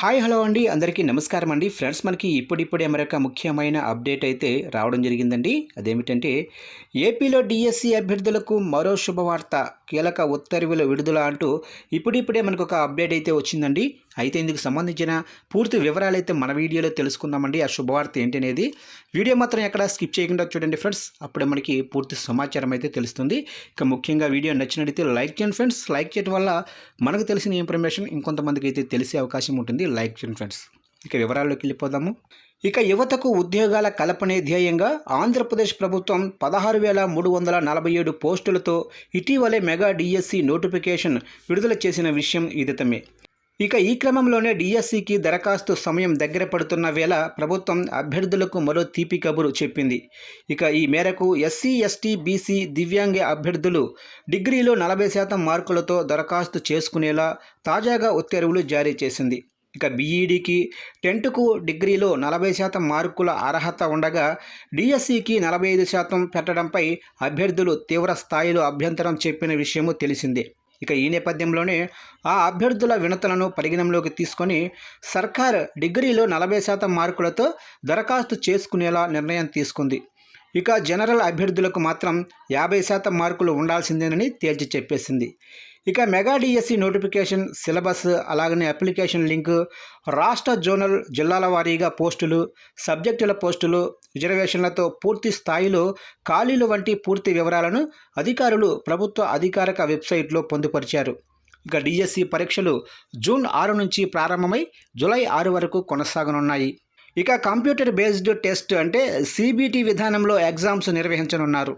Hi hello అండి. అందరికీ నమస్కారం అండి. ఫ్రెండ్స్ మనకి ఇప్పుడిప్పుడే మరొక ముఖ్యమైన అప్డేట్ అయితే రావడం జరిగిందండి. అదేమిటంటే ఏపీలో డిఎస్సి అభ్యర్థులకు మరో శుభవార్త కీలక ఉత్తర్వుల విడుదల అంటూ ఇప్పుడిప్పుడే మనకు ఒక అప్డేట్ అయితే వచ్చిందండి. అయితే ఇందుకు సంబంధించిన పూర్తి వివరాలు అయితే మన వీడియోలో తెలుసుకుందామండి. ఆ శుభవార్త ఏంటి అనేది వీడియో మాత్రం ఎక్కడ స్కిప్ చేయకుండా చూడండి ఫ్రెండ్స్. అప్పుడే మనకి పూర్తి సమాచారం అయితే తెలుస్తుంది. ఇక ముఖ్యంగా వీడియో నచ్చినట్లయితే లైక్ చేయండి ఫ్రెండ్స్. లైక్ చేయడం వల్ల మనకు తెలిసిన ఇన్ఫర్మేషన్ ఇంకొంతమందికి అయితే తెలిసే అవకాశం ఉంటుంది. లైక్ చేయండి ఫ్రెండ్స్. ఇక వివరాల్లోకి వెళ్ళిపోదాము. ఇక యువతకు ఉద్యోగాల కల్పనే ధ్యేయంగా ఆంధ్రప్రదేశ్ ప్రభుత్వం పదహారు వేల మూడు వందల నలభై ఏడు పోస్టులతో ఇటీవలే మెగా డిఎస్సి నోటిఫికేషన్ విడుదల చేసిన విషయం ఇదితమే ఇక ఈ క్రమంలోనే డిఎస్సికి దరఖాస్తు సమయం దగ్గర పడుతున్న వేళ ప్రభుత్వం అభ్యర్థులకు మరో తీపి కబురు చెప్పింది. ఇక ఈ మేరకు ఎస్సీ ఎస్టీ బీసీ దివ్యాంగ అభ్యర్థులు డిగ్రీలో నలభై శాతం మార్కులతో దరఖాస్తు చేసుకునేలా తాజాగా ఉత్తర్వులు జారీ చేసింది. ఇక బీఈడికి టెన్త్కు డిగ్రీలో నలభై శాతం మార్కుల అర్హత ఉండగా డిఎస్సికి నలభై ఐదు శాతం పెట్టడంపై అభ్యర్థులు తీవ్ర స్థాయిలో అభ్యంతరం చెప్పిన విషయము తెలిసిందే. ఇక ఈ నేపథ్యంలోనే ఆ అభ్యర్థుల వినతులను పరిగణనలోకి తీసుకొని సర్కార్ డిగ్రీలో నలభై శాతం మార్కులతో దరఖాస్తు చేసుకునేలా నిర్ణయం తీసుకుంది. ఇక జనరల్ అభ్యర్థులకు మాత్రం యాభై శాతం మార్కులు ఉండాల్సిందేనని తేల్చి చెప్పేసింది. ఇక మెగా డిఎస్సి నోటిఫికేషన్ సిలబస్ అలాగనే అప్లికేషన్ లింక్ రాష్ట్ర జోనల్ జిల్లాల వారీగా పోస్టులు సబ్జెక్టుల పోస్టులు రిజర్వేషన్లతో పూర్తి స్థాయిలో ఖాళీలు వంటి పూర్తి వివరాలను అధికారులు ప్రభుత్వ అధికారిక వెబ్సైట్లో పొందుపరిచారు. ఇక డిఎస్సి పరీక్షలు జూన్ ఆరు నుంచి ప్రారంభమై జూలై ఆరు వరకు కొనసాగనున్నాయి. ఇక కంప్యూటర్ బేస్డ్ టెస్ట్ అంటే సిబిటి విధానంలో ఎగ్జామ్స్ నిర్వహించనున్నారు.